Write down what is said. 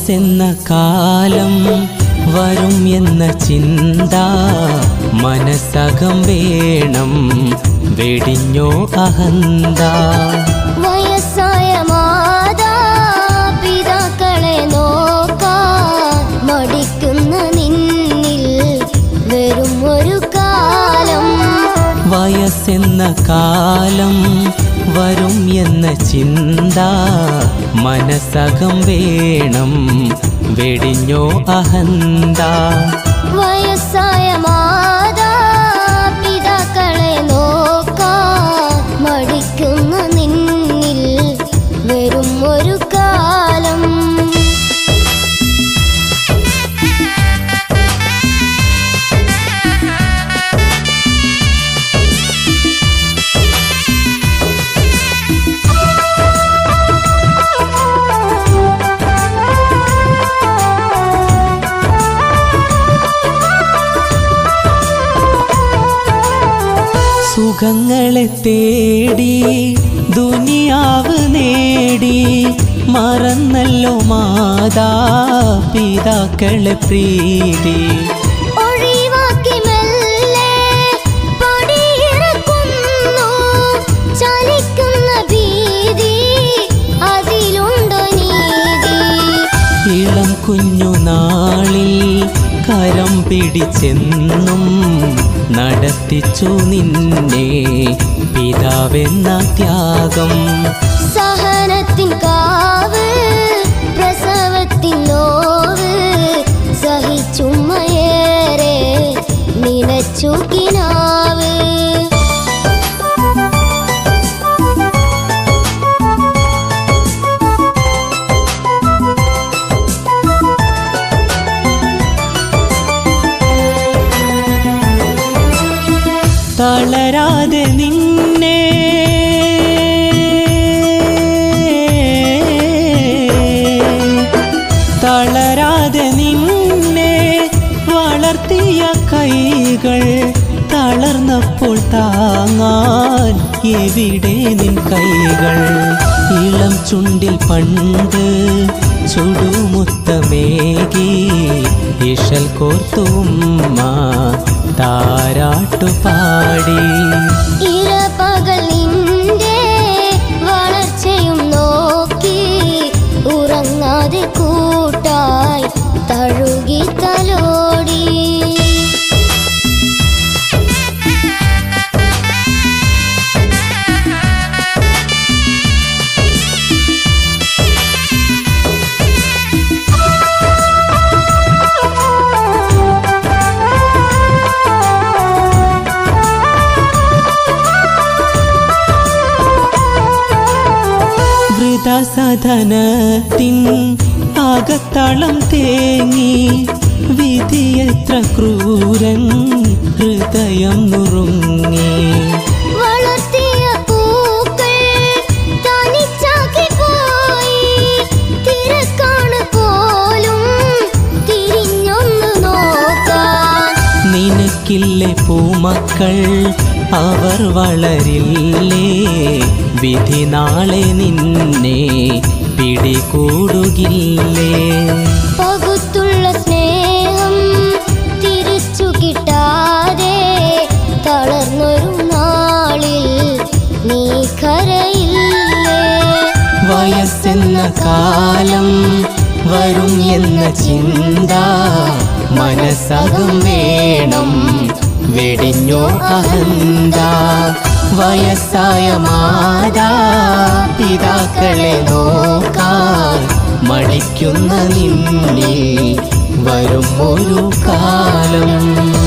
വയസ്സെന്ന കാലം വരും എന്ന ചിന്ത മനസ്സകം വേണം വെടിഞ്ഞോ അഹന്ത. വയസ്സായ മാതാപിതാക്കളെ നോക്കാൻ മടിക്കുന്ന നിന്നിൽ വെറും ഒരു കാലം. വയസ്സെന്ന കാലം വരും എന്ന ചിന്ത മനസ്സകം വേണം. വെടിഞ്ഞോ അഹന്ത. വയസ്സായ മാതാപിതാക്കളെ സുഖങ്ങളെ തേടി ദുനിയാവ് നേടി മറന്നല്ലോ മാതാ പിതാക്കളെ പ്രീതി. ഇളം കുഞ്ഞു നാളിൽ കരം പിടിച്ചെന്നും നടത്തിച്ചു നിന്നെ പിതാവെന്ന ത്യാഗം. സഹനത്തിൻ കാവ് പ്രസവത്തിൻ നോവ് സഹിച്ചുമ്മയേറെ നിലച്ചു തളരാതെ നിന്നെ. തളരാതെ നിന്നെ വളർത്തിയ കൈകൾ തളർന്നപ്പോൾ താങ്ങാൻ എവിടെ നിൻ കൈകൾ? ഇളം ചുണ്ടിൽ പണ്ട് ചുടുമുത്തമേകി ഇഷൽ കോർത്തുമ്മ താരാട്ടു പാടി ഇരപകൽ വൃതസദനത്തിൻ അകത്തളം തേങ്ങി വിധിയത്ര ക്രൂരൻ ഹൃദയം നുറുങ്ങി. നിനക്കില്ലേ പൂമക്കൾ അവർ വളരില്ലേ? വിധി നാളെ നിന്നെ പിടികൂടുകില്ലേ? പകുത്തുള്ള സ്നേഹം തിരിച്ചു കിട്ടാതെ തളർന്നൊരു നാളിൽ നീ കരയില്ലേ? വയസ്സെന്ന കാലം വരും എന്ന ചിന്ത മനസ്സകം വേണം വെടിഞ്ഞോ അഹന്ത. വയസ്സായ മാതാ പിതാക്കളെ നോക്കാൻ മടിക്കുന്ന നിന്നെ വരും ഒരു കാലം.